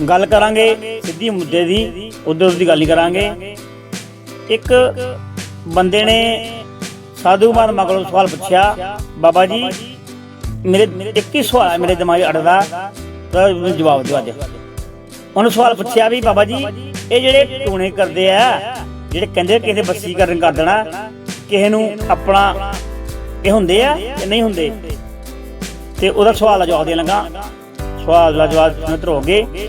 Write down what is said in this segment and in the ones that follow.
ਗੱਲ ਕਰਾਂਗੇ ਸਿੱਧੀ ਮੁੱਦੇ ਦੀ ਉਧਰ ਦੀ ਗੱਲ ਨਹੀਂ ਕਰਾਂਗੇ। ਇੱਕ ਬੰਦੇ ਨੇ ਸਾਧੂ ਮਹਾਤਮਾ ਕੋਲੋਂ ਸਵਾਲ ਪੁੱਛਿਆ, ਬਾਬਾ ਜੀ, ਮੇਰੇ ਇੱਕ ਹੀ ਸਵਾਲ ਮੇਰੇ ਦਿਮਾਗ 'ਚ ਅੜਦਾ, ਤਾਂ ਜਵਾਬ ਦਿਓ ਅੱਜ। ਉਹਨੂੰ ਸਵਾਲ ਪੁੱਛਿਆ ਵੀ, ਬਾਬਾ ਜੀ, ਇਹ ਜਿਹੜੇ ਟੂਣੇ ਕਰਦੇ ਆ, ਜਿਹੜੇ ਕਹਿੰਦੇ ਕਿਸੇ ਬੱਸੀ ਕਰਨ ਕਰ ਦੇਣਾ, ਕਿਸੇ ਨੂੰ ਆਪਣਾ ਇਹ ਹੁੰਦੇ ਆ ਕਿ ਨਹੀਂ ਹੁੰਦੇ? ਤੇ ਉਹਦਾ ਸਵਾਲ ਦਾ ਜਵਾਬ ਦੇਣ ਲੱਗਾ। ਸਵਾਲ ਦਾ ਜਵਾਬ ਸੁਣਤ ਹੋ ਗਏ।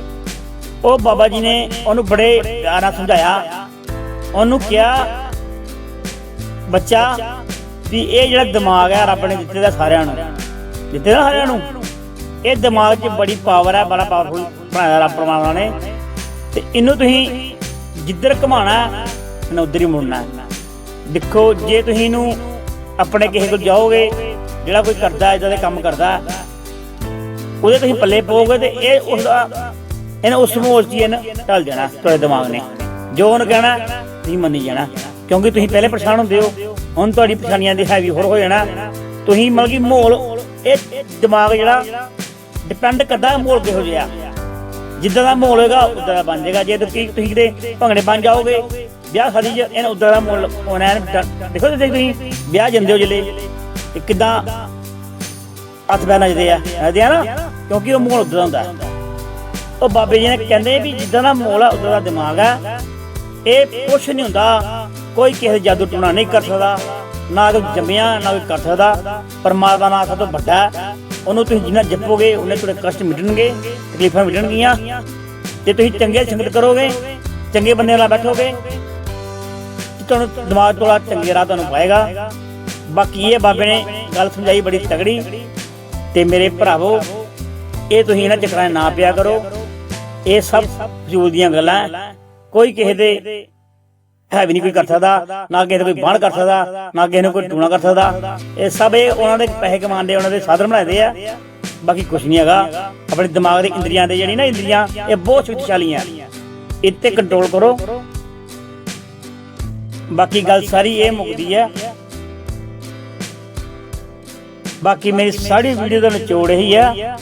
ਉਹ ਬਾਬਾ ਜੀ ਨੇ ਉਹਨੂੰ ਬੜੇ ਪਿਆਰ ਨਾਲ ਸਮਝਾਇਆ। ਉਹਨੂੰ ਕਿਹਾ, ਬੱਚਾ, ਵੀ ਇਹ ਜਿਹੜਾ ਦਿਮਾਗ ਹੈ ਰੱਬ ਨੇ ਦਿੱਤੇ ਦਾ ਸਾਰਿਆਂ ਨੂੰ। ਦਿੱਤੇ ਦਾ ਸਾਰਿਆਂ ਨੂੰ? ਇਹ ਦਿਮਾਗ 'ਚ ਬੜੀ ਪਾਵਰ ਹੈ, ਬੜਾ ਪਾਵਰਫੁਲ ਬਣਾਇਆ ਰੱਬ ਪਰਮਾਤਮਾ ਨੇ। ਤੇ ਇਹਨੂੰ ਤੁਸੀਂ ਜਿੱਧਰ ਘਮਾਣਾ ਇਹਨੂੰ ਉਧਰ ਹੀ ਮੁੜਨਾ ਦੇਖੋ, ਜੇ ਤੁਸੀਂ ਇਹਨੂੰ ਆਪਣੇ ਕਿਸੇ ਕੋਲ ਜਾਓਗੇ, ਜਿਹੜਾ ਕੋਈ ਕਰਦਾ, ਇਦਾਂ ਦੇ ਕੰਮ ਕਰਦਾ, ਉਹਦੇ ਤੁਸੀਂ ਪੱਲੇ ਪਾਓਗੇ ਤੇ ਇਹ ਉਸ ਇਹਨੇ ਉਸ ਮੋਲ 'ਚ ਹੀ ਇਹਨੇ ਢਲ ਜਾਣਾ ਤੁਹਾਡੇ ਦਿਮਾਗ ਨੇ। ਜੋ ਉਹਨੇ ਕਹਿਣਾ, ਤੁਸੀਂ ਮੰਨੀ ਜਾਣਾ। ਕਿਉਂਕਿ ਤੁਸੀਂ ਪਹਿਲੇ ਪਰੇਸ਼ਾਨ ਹੁੰਦੇ ਹੋ। ਹੁਣ ਤੁਹਾਡੀ ਪਰੇਸ਼ਾਨੀਆਂ ਦੀ ਹੈਵੀ ਹੋਰ ਹੋ ਜਾਣਾ। ਤੁਸੀਂ ਮਤਲਬ ਕਿ ਮਾਹੌਲ, ਇਹ ਦਿਮਾਗ ਜਿਹੜਾ ਡਿਪੈਂਡ ਕਰਦਾ ਮਾਹੌਲ ਕਿਹੋ ਜਿਹਾ। ਜਿੱਦਾਂ ਦਾ ਮਾਹੌਲ ਹੋਏਗਾ, ਉਦਾਂ ਦਾ ਬਣ ਜਾਏਗਾ। ਜੇ ਤੁਸੀਂ ਤੁਸੀਂ ਕਿਤੇ ਭੰਗੜੇ ਬਣ ਜਾਓਗੇ, ਵਿਆਹ ਸ਼ਾਦੀ 'ਚ ਇਹਨਾਂ ਉਦਾਂ ਦਾ ਮਾਹੌਲ ਹੋਣਾ ਹੈ। ਦੇਖੋ ਤੇ ਤੁਸੀਂ, ਵਿਆਹ ਜਾਂਦੇ ਹੋ ਜਿਲੇ ਤੇ ਕਿਦਾਂ ਹੱਥ ਬੈ ਨੱਚਦੇ ਆ। ਨੱਚਦੇ ਆ ਨਾ? ਕਿਉਂਕਿ ਉਹ ਮਾਹੌਲ ਉਦਾਂ ਦਾ ਹੁੰਦਾ। ਉਹ ਬਾਬੇ ਜੀ ਨੇ ਕਹਿੰਦੇ ਵੀ ਜਿੱਦਾਂ ਦਾ ਮਾਹੌਲ ਆ, ਉਦਾਂ ਦਾ ਦਿਮਾਗ ਆ। ਇਹ ਕੁਛ ਨਹੀਂ ਹੁੰਦਾ। ਕੋਈ ਕਿਸੇ ਜਾਦੂ ਟੂਣਾ ਨਹੀਂ ਕਰ ਸਕਦਾ। ਨਾ ਕੋਈ ਜੰਮਿਆ, ਨਾ ਕੋਈ ਕਰ ਸਕਦਾ। ਪਰਮਾਤਮਾ ਨਾਲ ਸਭ ਤੋਂ ਵੱਡਾ ਉਹਨੂੰ ਤੁਸੀਂ ਜਿੰਨਾ ਜਪੋਗੇ, ਉਹਨੇ ਤੁਹਾਡੇ ਕਸ਼ਟ ਮਿਟਣਗੇ, ਤਕਲੀਫਾਂ ਮਿਟਣਗੀਆਂ। ਜੇ ਤੁਸੀਂ ਚੰਗੇ ਸੰਗਤ ਕਰੋਗੇ, ਚੰਗੇ ਬੰਦੇ ਨਾਲ ਬੈਠੋਗੇ, ਤੁਹਾਨੂੰ ਦਿਮਾਗ ਥੋੜਾ ਚੰਗੇ ਰਾਹ ਤੁਹਾਨੂੰ ਪਾਏਗਾ। ਬਾਕੀ ਇਹ ਬਾਬੇ ਨੇ ਗੱਲ ਸਮਝਾਈ ਬੜੀ ਤਗੜੀ ਤੇ ਮੇਰੇ ਭਰਾਵੋ, ਇਹ ਤੁਸੀਂ ਇਹਨਾਂ ਚੱਕਰਾਂ 'ਚ ਨਾ ਪਿਆ ਕਰੋ। ਇਹ ਸਭ ਫਜ਼ੂਲ ਦੀਆਂ ਗੱਲਾਂ ਕੋਈ ਕਿਸੇ ਦੇ ਹੈ ਵੀ ਨਹੀਂ ਕੋਈ ਕਰ ਸਕਦਾ, ਨਾ ਕਿਸੇ ਕੋਈ ਬਾਣ ਕਰ ਸਕਦਾ, ਨਾ ਕਿਸੇ ਨੂੰ ਕੋਈ ਟੂਣਾ ਕਰ ਸਕਦਾ। ਇਹ ਸਭ ਇਹ ਉਹਨਾਂ ਦੇ ਪੈਸੇ ਕਮਾਉਣ ਦੇ ਉਹਨਾਂ ਦੇ ਸਾਧਨ ਬਣਾਏ ਆ। ਬਾਕੀ ਕੁਝ ਨਹੀਂ ਹੈਗਾ। ਆਪਣੇ ਦਿਮਾਗ ਦੇ ਇੰਦਰੀਆਂ ਦੇ ਜਿਹੜੀ ਨਾ ਇੰਦਰੀਆਂ, ਇਹ ਬਹੁਤ ਸ਼ਕਤੀਸ਼ਾਲੀਆਂ ਇੱਥੇ ਕੰਟਰੋਲ ਕਰੋ। ਬਾਕੀ ਗੱਲ ਸਾਰੀ ਇਹ ਮੁਕਦੀ ਹੈ ਬਾਕੀ ਮੇਰੀ ਸਾਰੀ ਵੀਡੀਓ ਦਾ ਨਿਚੋੜ ਇਹੀ ਹੈ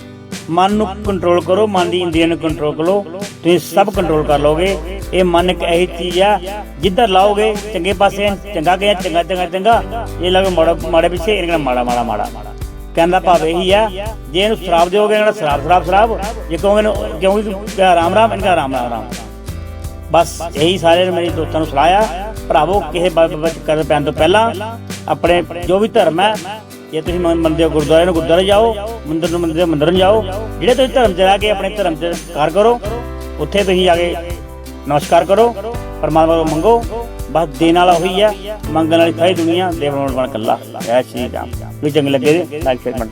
ਮਨ ਨੂੰ ਕੰਟਰੋਲ ਕਰੋ, ਮਨ ਦੀ ਇੰਦਰੀਆਂ ਨੂੰ ਕੰਟਰੋਲ ਕਰੋ। ਤੁਸੀਂ ਸਭ ਕੰਟਰੋਲ ਕਰ ਲਓਗੇ। ਇਹ ਮਨ ਇੱਕ ਇਹੀ ਚੀਜ਼ ਆ। ਜਿੱਧਰ ਲਾਓਗੇ, ਚੰਗੇ ਪਾਸੇ ਚੰਗਾ ਗਿਆ, ਚੰਗਾ ਚੰਗਾ ਚੰਗਾ। ਇਹ ਲੱਗੇ ਮਾੜਾ, ਮਾੜੇ ਪਿੱਛੇ ਇਹਨਾਂ ਮਾੜਾ ਮਾੜਾ ਮਾੜਾ। ਕਹਿੰਦਾ ਭਾਵ ਇਹੀ ਆ, ਜੇ ਇਹਨੂੰ ਸ਼ਰਾਬ ਦਿਓਗੇ ਇਹਨਾਂ ਸ਼ਰਾਬ ਸ਼ਰਾਬ ਸ਼ਰਾਬ। ਜੇ ਕਹੋਗੇ ਇਹਨੂੰ, ਕਿਉਂਕਿ ਰਾਮ ਰਾਮ, ਇਹਨਾਂ ਰਾਮ ਰਾਮ ਰਾਮ। ਬਸ ਇਹੀ ਸਾਰੇ ਨੂੰ ਮੇਰੇ ਦੋਸਤਾਂ ਨੂੰ ਸਲਾਹ ਆ। ਭਰਾਵੋ, ਕਿਸੇ ਬਾਬਾ ਕਰ ਪੈਣ ਤੋਂ ਪਹਿਲਾਂ, ਆਪਣੇ ਜੋ ਵੀ ਧਰਮ ਹੈ ਜੇ ਤੁਸੀਂ ਮੰਨ- ਮੰਨਦੇ ਹੋ ਗੁਰਦੁਆਰੇ ਨੂੰ ਗੁਰਦੁਆਰੇ ਜਾਓ, ਮੰਦਿਰ ਨੂੰ ਮੰਦਿਰ ਮੰਦਿਰ ਨੂੰ ਜਾਓ, ਜਿਹੜੇ ਤੁਸੀਂ ਧਰਮ ਚ ਰਹਿ ਕੇ ਆਪਣੇ ਧਰਮ ਚ ਕਾਰ ਕਰੋ, ਉੱਥੇ ਤੁਸੀਂ ਜਾ ਕੇ ਨਮਸਕਾਰ ਕਰੋ, ਪਰਮਾਤਮਾ ਤੋਂ ਮੰਗੋ, ਬਸ ਦੇਣ ਵਾਲਾ ਉਹੀ ਆ ਮੰਗਣ ਵਾਲੀ ਸਾਰੀ ਦੁਨੀਆ ਦੇਵ ਬਣਾਉਣ ਕੱਲਾ ਜੈ ਸ਼੍ਰੀ ਰਾਮ। ਵੀ ਚੰਗੇ ਲੱਗੇ ਲਾਈਕ ਸ਼ੇਅਰ ਕਮੈਂਟ